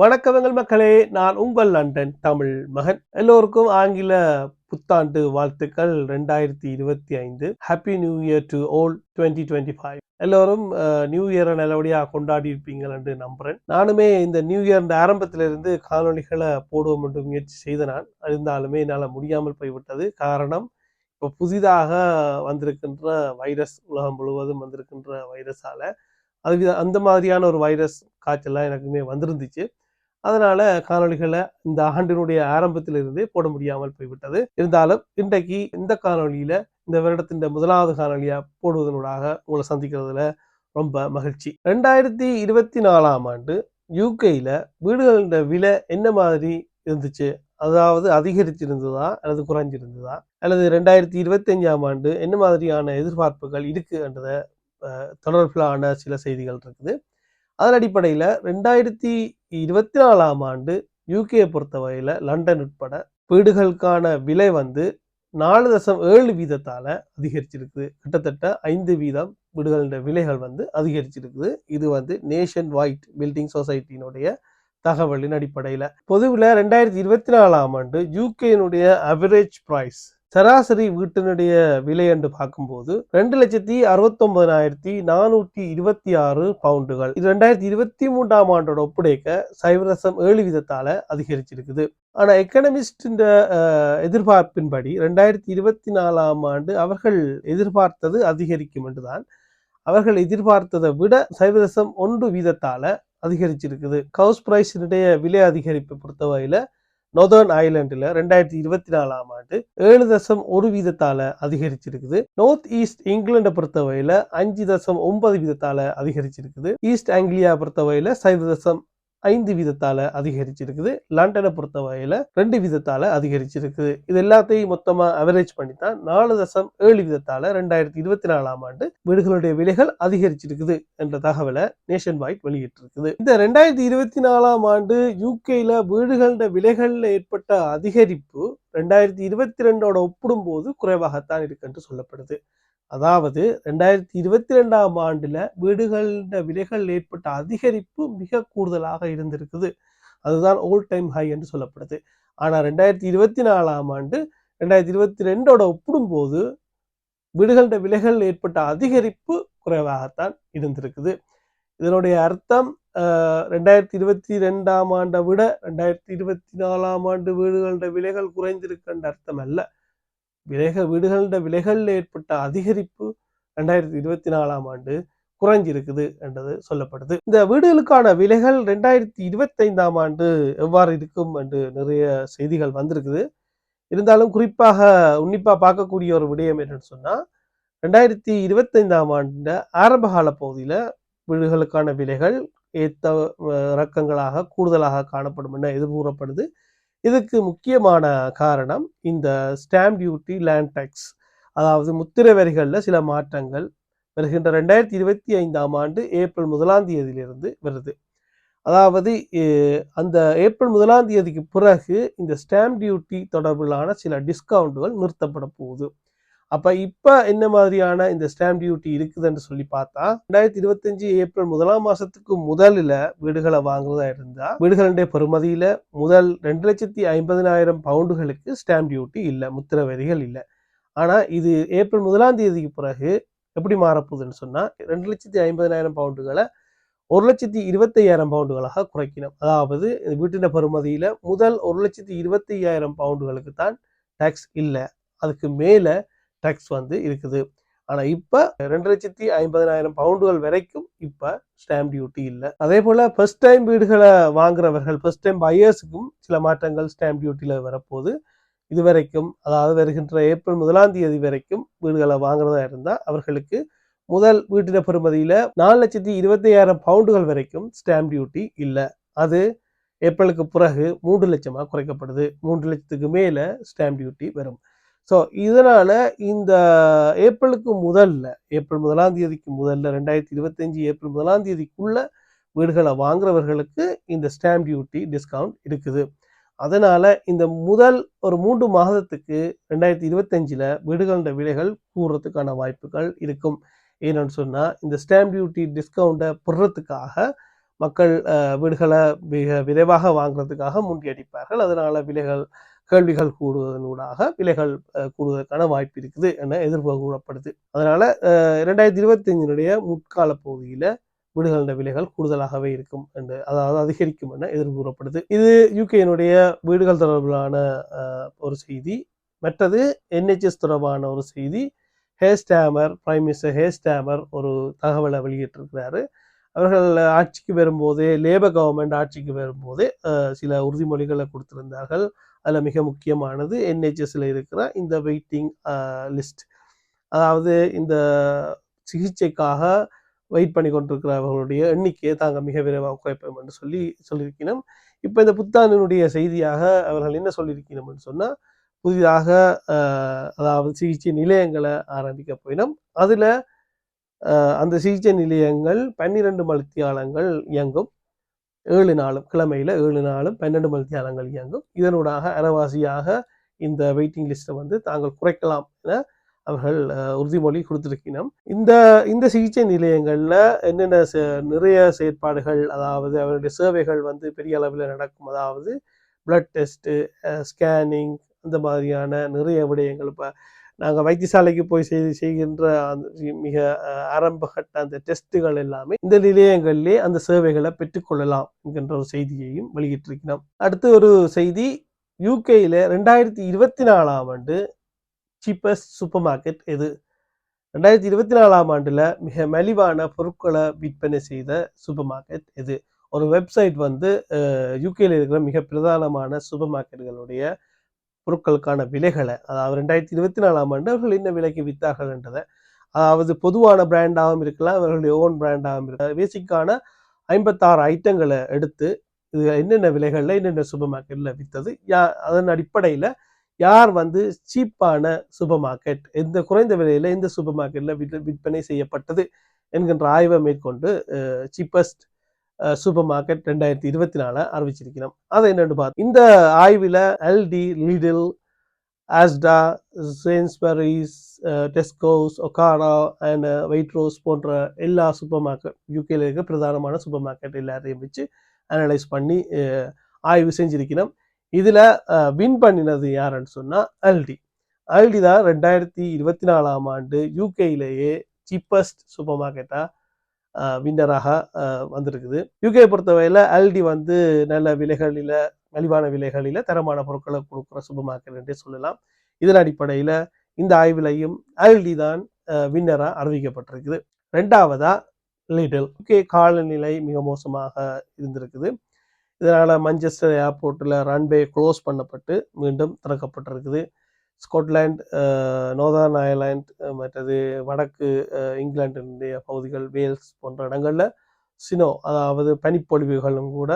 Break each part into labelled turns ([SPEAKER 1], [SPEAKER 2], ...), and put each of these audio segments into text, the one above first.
[SPEAKER 1] வணக்கங்கள் மக்களே நான் உங்கள் லண்டன் தமிழ் மகன். எல்லோருக்கும் ஆங்கில புத்தாண்டு வாழ்த்துக்கள் ரெண்டாயிரத்தி இருபத்தி ஐந்து. Happy new year to all twenty twenty five எல்லோரும் நியூ இயரை நல்லபடியாக கொண்டாடி இருப்பீங்கள் என்று நம்புறேன். நானுமே இந்த நியூ இயர் ஆரம்பத்திலிருந்து காணொளிகளை போடுவோம் என்று முயற்சி செய்த நான். இருந்தாலுமே என்னால் முடியாமல் போய்விட்டது. காரணம் இப்போ புதிதாக வந்திருக்கின்ற வைரஸ் உலகம் முழுவதும் வந்திருக்கின்ற வைரஸால அது வித- அந்த மாதிரியான ஒரு வைரஸ் காய்ச்சல்லாம் எனக்குமே வந்திருந்துச்சு. அதனால காணொளிகளை இந்த ஆண்டினுடைய ஆரம்பத்திலிருந்தே போட முடியாமல் போய்விட்டது. இருந்தாலும் இன்றைக்கு இந்த காணொலியில இந்த வருடத்தின் முதலாவது காணொலியா போடுவதனூடாக உங்களை சந்திக்கிறதுல ரொம்ப மகிழ்ச்சி. ரெண்டாயிரத்தி இருபத்தி நாலாம் ஆண்டு யூகேல வீடுகளோட விலை என்ன மாதிரி இருந்துச்சு? அதாவது அதிகரிச்சிருந்ததா? அல்லது குறைஞ்சிருந்ததா? அல்லது ரெண்டாயிரத்தி இருபத்தி அஞ்சாம் ஆண்டு என்ன மாதிரியான எதிர்பார்ப்புகள் இருக்குன்றத தொடர்பிலான சில செய்திகள் இருக்குது. அதன் அடிப்படையில் ரெண்டாயிரத்தி இருபத்தி நாலாம் ஆண்டு யூகேயை பொறுத்தவரையில் லண்டன் உட்பட வீடுகளுக்கான விலை வந்து நாலு தசம் ஏழு வீதத்தால் அதிகரிச்சிருக்குது கிட்டத்தட்ட ஐந்து வீதம் வீடுகளின் விலைகள் வந்து அதிகரிச்சிருக்குது. இது வந்து நேஷன் வைட் பில்டிங் சொசைட்டியினுடைய தகவலின் அடிப்படையில். பொதுவில் ரெண்டாயிரத்தி இருபத்தி நாலாம் ஆண்டு யூகேனுடைய அவரேஜ் ப்ரைஸ் சராசரி வீட்டினுடைய விலை என்று பார்க்கும்போது ரெண்டு லட்சத்தி அறுபத்தொன்பதாயிரத்தி நானூற்றி இருபத்தி ஆறு பவுண்டுகள். இது ரெண்டாயிரத்தி இருபத்தி மூன்றாம் ஆண்டோட ஒப்படைக்க சைவரசம் ஏழு வீதத்தால அதிகரிச்சிருக்குது. ஆனா எக்கனமிஸ்ட் எதிர்பார்ப்பின்படி ரெண்டாயிரத்தி இருபத்தி நாலாம் ஆண்டு அவர்கள் எதிர்பார்த்தது அதிகரிக்கும் என்றுதான். அவர்கள் எதிர்பார்த்ததை விட சைவரசம் ஒன்று வீதத்தால அதிகரிச்சிருக்குது. கவுஸ் பிரைஸினுடைய விலை அதிகரிப்பை பொறுத்தவரையில நொதர்ன் ஐலாண்டில் ரெண்டாயிரத்தி இருபத்தி நாலாம் ஆண்டு ஏழு தசம் ஒரு வீதத்தால அதிகரிச்சிருக்குது. நார்த் ஈஸ்ட் இங்கிலாண்டை பொறுத்தவரையில் அஞ்சு தசம் ஒன்பது வீதத்தால அதிகரிச்சிருக்குது. ஈஸ்ட் ஆங்கிலியா பொறுத்தவரையில் சைவ தசம் ஐந்து வீதத்தால அதிகரிச்சிருக்குது. லண்டனை பொறுத்தவரையில ரெண்டு வீதத்தால அதிகரிச்சிருக்குது. இது எல்லாத்தையும் மொத்தமா அவரேஜ் பண்ணி தான் நாலு தசம் ஏழு வீதத்தால ரெண்டாயிரத்தி இருபத்தி நாலாம் ஆண்டு வீடுகளுடைய விலைகள் அதிகரிச்சிருக்குது என்ற தகவலை நேஷன் வைட் வெளியிட்டிருக்குது. இந்த ரெண்டாயிரத்தி இருபத்தி நாலாம் ஆண்டு யூகேல வீடுகளோட விலைகள்ல ஏற்பட்ட அதிகரிப்பு ரெண்டாயிரத்தி இருபத்தி ரெண்டோட ஒப்பிடும்போது குறைவாகத்தான் இருக்கு என்று சொல்லப்படுது. அதாவது ரெண்டாயிரத்தி இருபத்தி ரெண்டாம் ஆண்டில் வீடுகளின் விலைகள் ஏற்பட்ட அதிகரிப்பு மிக கூடுதலாக இருந்திருக்குது. அதுதான் ஓல் டைம் ஹை என்று சொல்லப்படுது. ஆனால் ரெண்டாயிரத்தி இருபத்தி நாலாம் ஆண்டு ரெண்டாயிரத்தி இருபத்தி ரெண்டோட ஒப்பிடும்போது வீடுகளின் விலைகள் ஏற்பட்ட அதிகரிப்பு குறைவாகத்தான் இருந்திருக்குது. இதனுடைய அர்த்தம் ரெண்டாயிரத்தி இருபத்தி ரெண்டாம் ஆண்டை விட ரெண்டாயிரத்தி இருபத்தி நாலாம் ஆண்டு வீடுகளோட விலைகள் குறைந்திருக்கின்ற அர்த்தம் அல்ல விலைக வீடுகளின் விலைகளில் ஏற்பட்ட அதிகரிப்பு ரெண்டாயிரத்தி இருபத்தி நாலாம் ஆண்டு குறைஞ்சிருக்குது என்றது சொல்லப்படுது. இந்த வீடுகளுக்கான விலைகள் ரெண்டாயிரத்தி இருபத்தைந்தாம் ஆண்டு எவ்வாறு இருக்கும் என்று நிறைய செய்திகள் வந்திருக்குது. இருந்தாலும் குறிப்பாக உன்னிப்பா பார்க்கக்கூடிய ஒரு விடயம் என்னன்னு சொன்னா ரெண்டாயிரத்தி இருபத்தைந்தாம் ஆண்டு ஆரம்ப கால பகுதியில வீடுகளுக்கான விலைகள் ஏத்த இறக்கங்களாக கூடுதலாக காணப்படும் என எதிர்கூறப்படுது. இதுக்கு முக்கியமான காரணம் இந்த ஸ்டாம்ப் டியூட்டி லேண்ட் டேக்ஸ் அதாவது முத்திரை வரிகளில் சில மாற்றங்கள் வருகின்ற ரெண்டாயிரத்தி இருபத்தி ஐந்தாம் ஆண்டு ஏப்ரல் முதலாம் தேதியிலிருந்து வருது. அதாவது அந்த ஏப்ரல் முதலாம் தேதிக்கு பிறகு இந்த ஸ்டாம்ப் டியூட்டி தொடர்பிலான சில டிஸ்கவுண்ட்டுகள் நிறுத்தப்பட போகுது. அப்போ இப்போ என்ன மாதிரியான இந்த ஸ்டாம்ப் டியூட்டி இருக்குதுன்னு சொல்லி பார்த்தா ரெண்டாயிரத்தி இருபத்தஞ்சு ஏப்ரல் முதலாம் மாசத்துக்கு முதலில் வீடுகளை வாங்குறதா இருந்தா வீடுகளுடைய பெறுமதியில முதல் ரெண்டு லட்சத்தி ஐம்பதினாயிரம் பவுண்டுகளுக்கு ஸ்டாம்ப் டியூட்டி இல்லை முத்திர வரிகள் இல்லை. ஆனால் இது ஏப்ரல் முதலாம் தேதிக்கு பிறகு எப்படி மாறப்போகுதுன்னு சொன்னால் ரெண்டு லட்சத்தி ஐம்பதினாயிரம் பவுண்டுகளை ஒரு லட்சத்தி இருபத்தையாயிரம் பவுண்டுகளாக குறைக்கணும். அதாவது இந்த வீட்டின பெறுமதியில் முதல் ஒரு லட்சத்தி இருபத்தையாயிரம் பவுண்டுகளுக்கு தான் டேக்ஸ் இல்லை. அதுக்கு மேலே டேக்ஸ் வந்து இருக்குது. ஆனால் இப்போ ரெண்டு லட்சத்தி ஐம்பதனாயிரம் பவுண்டுகள் வரைக்கும் இப்போ ஸ்டாம்ப் டியூட்டி இல்லை. அதே போல் ஃபர்ஸ்ட் டைம் வீடுகளை வாங்குறவர்கள் ஃபர்ஸ்ட் டைம் பையர்ஸுக்கும் சில மாற்றங்கள் ஸ்டாம்ப் டியூட்டியில் வரப்போகுது. இது வரைக்கும் அதாவது வருகின்ற ஏப்ரல் முதலாம் தேதி வரைக்கும் வீடுகளை வாங்குறதா இருந்தால் அவர்களுக்கு முதல் வீட்டின பெறுமதியில் நாலு லட்சத்தி இருபத்தையாயிரம் பவுண்டுகள் வரைக்கும் ஸ்டாம்ப் டியூட்டி இல்லை. அது ஏப்ரலுக்கு பிறகு மூன்று லட்சமாக குறைக்கப்படுது. மூன்று லட்சத்துக்கு மேலே ஸ்டாம்ப் டியூட்டி வரும். ஸோ இதனால் இந்த ஏப்ரலுக்கு முதல்ல ஏப்ரல் முதலாம் தேதிக்கு முதல்ல ரெண்டாயிரத்தி இருபத்தஞ்சி ஏப்ரல் முதலாம் தேதிக்குள்ள வீடுகளை வாங்குறவர்களுக்கு இந்த ஸ்டாம்ப் டியூட்டி டிஸ்கவுண்ட் இருக்குது. அதனால் இந்த முதல் ஒரு மூன்று மாதத்துக்கு ரெண்டாயிரத்தி இருபத்தஞ்சில் வீடுகளோட விலைகள் கூடுறதுக்கான வாய்ப்புகள் இருக்கும். ஏன்னு சொன்னால் இந்த ஸ்டாம்ப் டியூட்டி டிஸ்கவுண்ட்டை போடுறதுக்காக மக்கள் வீடுகளை மிக விரைவாக வாங்குறதுக்காக முண்டியடிப்பார்கள் அதனால் விலைகள் கேள்விகள் கூடுவதனூடாக விலைகள் அஹ், கூடுவதற்கான வாய்ப்பு இருக்குது என எதிர்பார்க்கப்படுது அதனால அஹ், இரண்டாயிரத்தி இருபத்தஞ்சினுடைய முற்கால பகுதியில் வீடுகளின் விலைகள் கூடுதலாகவே இருக்கும் என்று அதாவது அதிகரிக்கும் என எதிர்கூறப்படுது இது யூகேனுடைய வீடுகள் தொடர்பிலான ஒரு செய்தி. மற்றது என்ஹெச்எஸ் தொடர்பான ஒரு செய்தி. ஹேஸ்டாமர் பிரைம் மினிஸ்டர் ஹேஸ்டாமர் ஒரு தகவலை வெளியிட்டிருக்கிறாரு. அவர்கள் ஆட்சிக்கு வரும்போதே லேபர் கவர்மெண்ட் ஆட்சிக்கு வரும்போதே சில உறுதிமொழிகளை கொடுத்திருந்தார்கள். அதில் மிக முக்கியமானது என்ஹெச்எஸில் இருக்கிற இந்த வெயிட்டிங் லிஸ்ட் அதாவது இந்த சிகிச்சைக்காக வெயிட் பண்ணி கொண்டிருக்கிறவர்களுடைய எண்ணிக்கையை தாங்க மிக விரைவாக குறைப்போம் என்று சொல்லி சொல்லியிருக்கணும் இப்போ இந்த புத்தாண்டினுடைய செய்தியாக அவர்கள் என்ன சொல்லியிருக்கணும்னு சொன்னால் புதிதாக அதாவது சிகிச்சை நிலையங்களை ஆரம்பிக்க போயினோம். அதில் அந்த சிகிச்சை நிலையங்கள் பன்னிரண்டு மணித்தியாலங்கள் இயங்கும். ஏழு நாளும் கிழமையில் ஏழு நாளும் பன்னெண்டு மணித்தியாலங்கள் இயங்கும். இதனூடாக அறவாசியாக இந்த வெயிட்டிங் லிஸ்ட்டை வந்து தாங்கள் குறைக்கலாம் என அவர்கள் உறுதிமொழி கொடுத்திருக்கணும் இந்த இந்த சிகிச்சை நிலையங்களில் என்னென்ன நிறைய செயற்பாடுகள் அதாவது அவருடைய சேவைகள் வந்து பெரிய அளவில் நடக்கும். அதாவது பிளட் டெஸ்ட்டு ஸ்கேனிங் அந்த மாதிரியான நிறைய விடயங்கள் இப்போ நாங்கள் வைத்தியசாலைக்கு போய் செய்து செய்கின்ற அந்த மிக ஆரம்பகட்ட அந்த டெஸ்ட்டுகள் எல்லாமே இந்த நிலையங்களிலே அந்த சேவைகளை பெற்றுக்கொள்ளலாம் என்கின்ற ஒரு செய்தியையும் வெளியிட்டிருக்கிறோம். அடுத்து ஒரு செய்தி யூகேயில் ரெண்டாயிரத்தி இருபத்தி நாலாம் ஆண்டு சீப்பஸ்ட் சூப்பர் மார்க்கெட் எது? ரெண்டாயிரத்தி இருபத்தி நாலாம் ஆண்டில் மிக மலிவான பொருட்களை விற்பனை செய்த சூப்பர் மார்க்கெட் எது? ஒரு வெப்சைட் வந்து யூகேயில் இருக்கிற மிக பிரதானமான சூப்பர் மார்க்கெட்டுகளுடைய பொருட்களுக்கான விலைகளை அதாவது ரெண்டாயிரத்தி இருபத்தி நாலாம் ஆண்டு அவர்கள் என்ன விலைக்கு வித்தார்கள் என்றதை அதாவது பொதுவான பிராண்டாகவும் இருக்கலாம் அவர்களுடைய ஓன் பிராண்டாகவும் இருக்கலாம். பேசிக்கான ஐம்பத்தாறு ஐட்டங்களை எடுத்து இது என்னென்ன விலைகளில் என்னென்ன சூப்பர் மார்க்கெட்டில் விற்றது யா அதன் அடிப்படையில் யார் வந்து சீப்பான சூப்பர் மார்க்கெட் எந்த குறைந்த விலையில் எந்த சூப்பர் மார்க்கெட்டில் விற்பனை செய்யப்பட்டது என்கின்ற ஆய்வை மேற்கொண்டு சீப்பஸ்ட் சூப்பர் மார்க்கெட் ரெண்டாயிரத்தி இருபத்தி நாலு அறிவிச்சிருக்கிறோம் அதை என்னென்னு பார்த்து இந்த ஆய்வில் Aldi Lidl Asda Sainsbury's Tesco's Ocado and Waitrose போன்ற எல்லா சூப்பர் மார்க்கெட் யூகேல இருக்க பிரதானமான சூப்பர் மார்க்கெட் எல்லாத்தையும் வச்சு அனலைஸ் பண்ணி ஆய்வு செஞ்சிருக்கிறோம். இதில் வின் பண்ணினது யாருன்னு சொன்னால் அல்டி அல்டி தான் ரெண்டாயிரத்தி இருபத்தி நாலாம் ஆண்டு யூகேயிலேயே சீப்பஸ்ட் சூப்பர் மார்க்கெட்டாக வின்னராக வந்திருக்குது. யூகே பொறுத்தவரையில் அல்டி வந்து நல்ல விலைகளில் மலிவான விலைகளில் தரமான பொருட்களை கொடுக்குற சூப்பர் மார்க்கெட் என்றே சொல்லலாம். இதன் அடிப்படையில் இந்த ஆய்விலையும் அல்டி தான் வின்னராக அறிவிக்கப்பட்டிருக்குது. ரெண்டாவதா லிடில் யூகே காலநிலை மிக மோசமாக இருந்திருக்குது. இதனால் மஞ்சஸ்டர் ஏர்போர்ட்டில் ரன்வே க்ளோஸ் பண்ணப்பட்டு மீண்டும் திறக்கப்பட்டிருக்குது. ஸ்காட்லாண்ட் நோர்தர்ன் அயர்லாண்ட் மற்றது வடக்கு இங்கிலாண்டினுடைய பகுதிகள் வேல்ஸ் போன்ற இடங்களில் சினோ அதாவது பனிப்பொழிவுகளும் கூட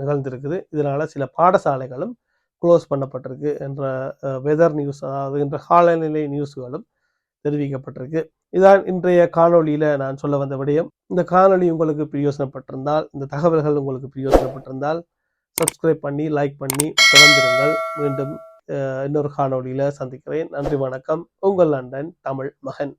[SPEAKER 1] நிகழ்ந்திருக்குது. இதனால் சில பாடசாலைகளும் க்ளோஸ் பண்ணப்பட்டிருக்கு என்ற வெதர் நியூஸ் அதாவது என்ற காலநிலை நியூஸ்களும் தெரிவிக்கப்பட்டிருக்கு. இதான் இன்றைய காணொளியில் நான் சொல்ல வந்த விடயம். இந்த காணொளி உங்களுக்கு பிரயோசனப்பட்டிருந்தால் இந்த தகவல்கள் உங்களுக்கு பிரயோசனப்பட்டிருந்தால் சப்ஸ்கிரைப் பண்ணி லைக் பண்ணி தொடர்ந்திருங்கள் மீண்டும் இன்னொரு காணொலியில் சந்திக்கிறேன். நன்றி வணக்கம். உங்கள் லண்டன் தமிழ் மகன்.